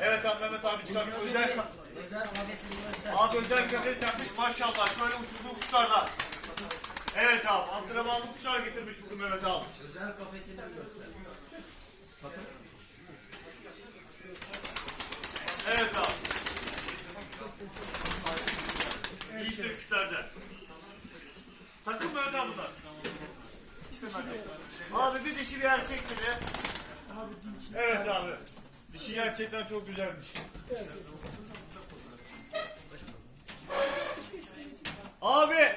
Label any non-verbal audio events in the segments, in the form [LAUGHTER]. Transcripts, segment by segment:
Evet abi Mehmet abi çıkartıyor. Özel Özel. Abi özel kafes yapmış maşallah. Şöyle uçurduğu kuşlarla. Evet abi antrenmanlı kuşlar getirmiş bugün Mehmet abi. Özel kafesini göster. Evet abi. İyi söküşlerden. Takım Mehmet abi bunlar. İşte. Abi bir dişi bir erkek gibi. Abi. Dişi gerçekten çok güzelmiş. Abi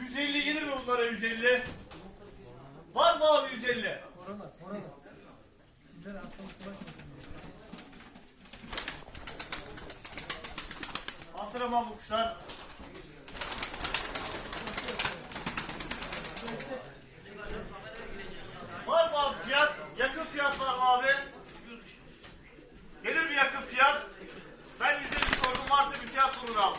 150 gelir mi bunlara 150? Var mı abi 150? Korona, diye. Antrenman bu kuşlar. Var mı abi fiyat? Yakın fiyat var mı abi? Gelir mi yakın fiyat? Ben 150 sordum abi.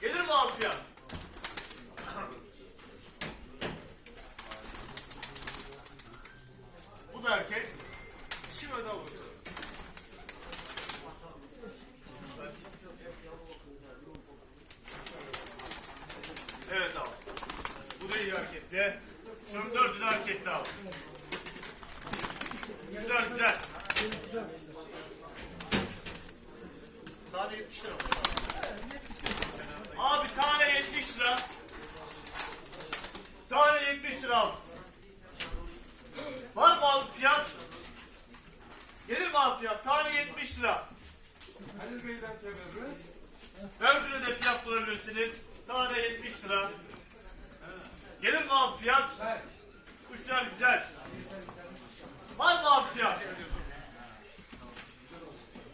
Gelir mi fiyat? Bu da erkek. Dişi öde olur? Evet abi. Bu da iyi harekette. Şunun dördü de harekette abi. Güzel güzel. Tane 70 lira. Abi tane 70 lira. Tane 70 lira abi. Var mı abi fiyat? Gelir mi abi fiyat? Tane 70 lira. Halil Bey'den teberrü. Dördüne de fiyat bulabilirsiniz. Tane 70 lira. Gelir mi abi fiyat? Kuşlar güzel. Var mı abi fiyat?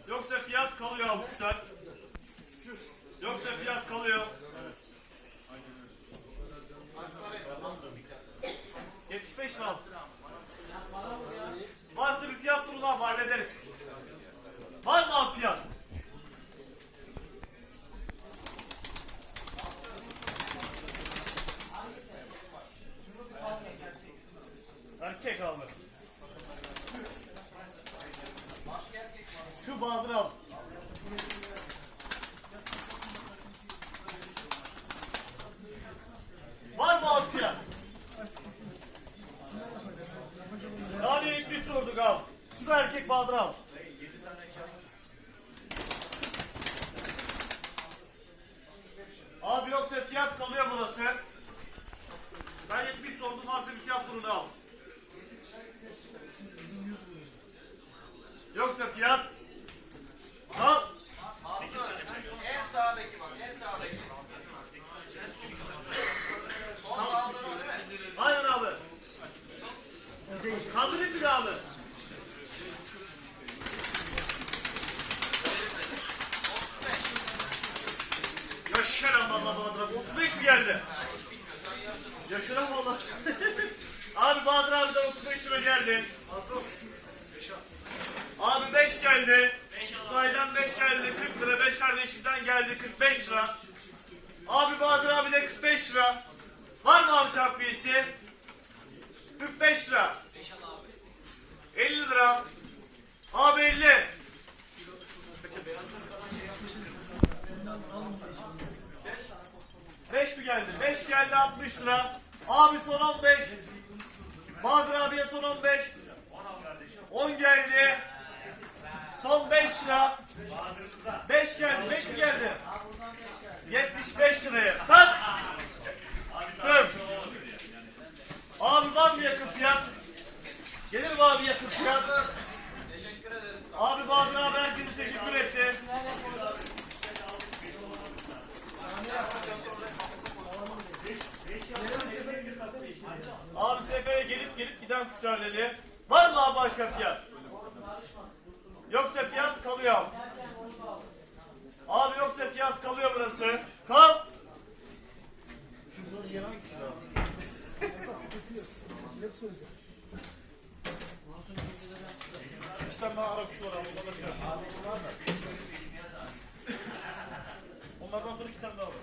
Yoksa fiyat kalıyor abi kuşlar. Yoksa fiyat kalıyor. 75 lira abi. Varsa bir fiyat bulun abi hallederiz. Var mı abi fiyat? Erkek abi. Şu Bahadır abi. Var mı abi fiyat? Yani 70 sorduk abi. Şu da erkek Bahadır abi. Abi yoksa fiyat kalıyor burası. Ben 70 bir fiyat bulun abi. Yoksa fiyat Al. En sağdaki bak, en sağdaki. Son sağda o değil mi? Aynen abi. Kaldırayım bir daha abi. Yaşar Allah abi. 35 mi geldi? Yaşar Allah. [LAUGHS] abi Bahadır abiden 35 lira geldi. Abi 5 geldi. İsmail'den 5 geldi. 40 lira. 5 kardeşimden geldi. 45 lira. Abi Bahadır abi de 45 lira. Var mı abi takviyesi? 45 lira. 50 lira. Abi 50. Beş mi geldi? 5 geldi 60 lira. Abi son 15. Bahadır abiye son 15. 10 geldi. Son 5 lira. 5 geldi. 5 mi geldi? 75 liraya. Sat. Dur. Abi var mı yakın fiyat? Gelir mi abi yakın fiyat? Teşekkür ederiz. Abi Bahadır abi herkese teşekkür etti. Abi sefere gelip giden kuşlar dedi. Var mı abi başka fiyat? Yoksa fiyat kalıyor. abi. Yoksa fiyat kalıyor burası. Kal. Şunları yer hangisi abi? İki tane ara kuşu var abi. Onlardan yap. Onlardan sonra iki tane daha var.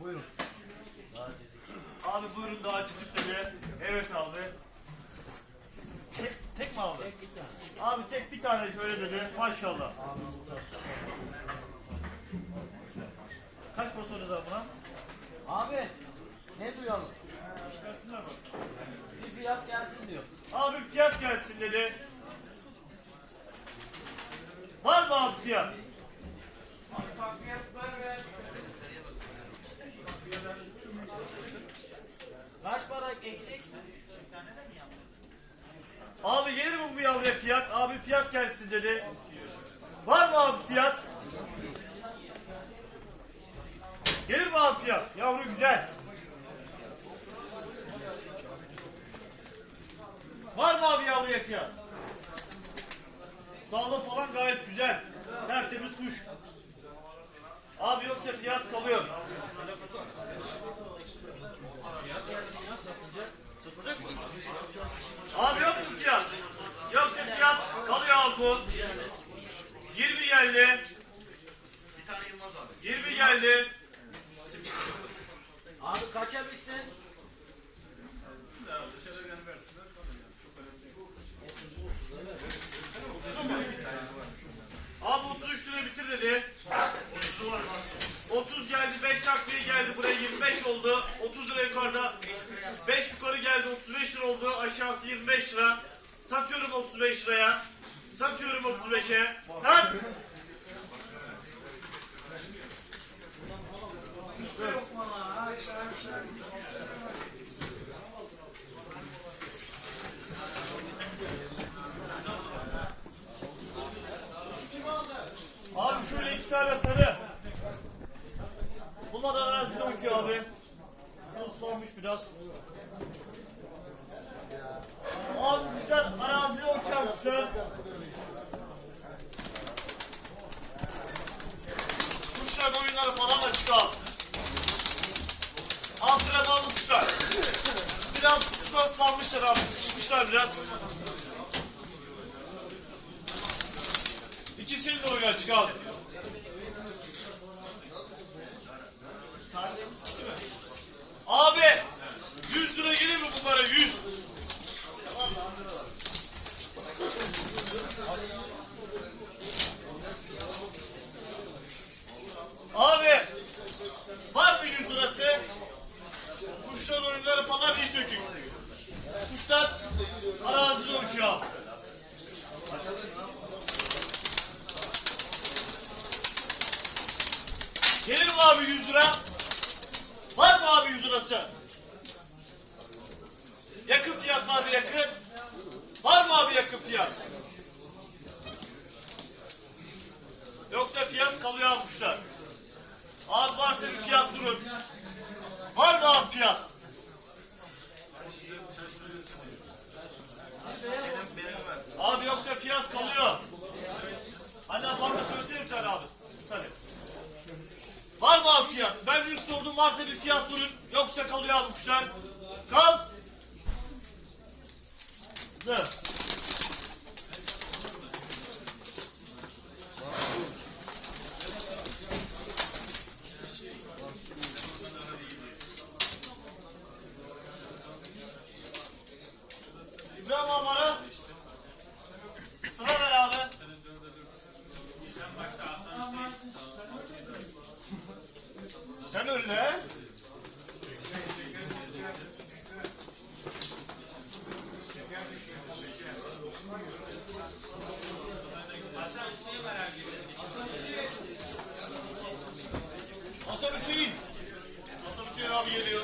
Buyurun. Abi buyurun daha cizik dedi. Evet abi. Tek, tek mi aldı? Tek bir tane. Abi tek bir tane şöyle dedi. Maşallah. Kaç para soracağız abi buna? Abi ne duyalım? Versinler bak. Bir fiyat gelsin diyor. Abi fiyat gelsin dedi. Var mı abi fiyat? Abi fiyat var be. Kaç para eksik? Abi gelir mi bu yavruya fiyat? Abi fiyat gelsin dedi. Var mı abi fiyat? Gelir mi abi fiyat? Yavru güzel. Var mı abi yavruya fiyat? Sağlığı falan gayet güzel. Tertemiz kuş. Abi yoksa fiyat kalıyor. Satılacak mı? Abi yok mu fiyat? Yoksa fiyat kalıyor abi bu. 20 geldi. 20 geldi. Abi kaça bitsin? Abi 33 lira bitir dedi. 30 geldi, 5 takviye geldi. Buraya 25 oldu. 30 lira yukarıda. 5 yukarı geldi, 35 lira oldu. Aşağısı 25 lira. Satıyorum 35 liraya. Satıyorum 35'e. Sat. Abi şöyle iki tane sarı. Bunlar arazide uçuyor abi. Islanmış biraz. Abi kuşlar arazide uçan kuşlar. Kuşlar oyunları çıkar. Antrenmanlı kuşlar. Biraz kutuda ıslanmışlar. Sıkışmışlar biraz. İkisini de oyuna çıkar. Abi 100 lira gelir mi bunlara 100? Abi var mı 100 lirası? Kuşlar oyunları falan iyi sökük. Kuşlar arazide uçuyor. Gelir mi abi 100 lira? Var mı abi 100 lirası? Yakın fiyat var mı yakın? Var mı abi yakın fiyat? Yoksa fiyat kalıyor kuşlar. Az varsa bir fiyat durun. Var mı abi fiyat? Abi yoksa fiyat kalıyor. Hadi ablamla söylesene bir tane abi. Sarı. Var mı abi fiyat? Ben yüz sordum varsa bir fiyat durun. Yoksa kalıyor abi kuşlar. Kal. Dur. Hasan Hüseyin. Hasan Hüseyin abi geliyor.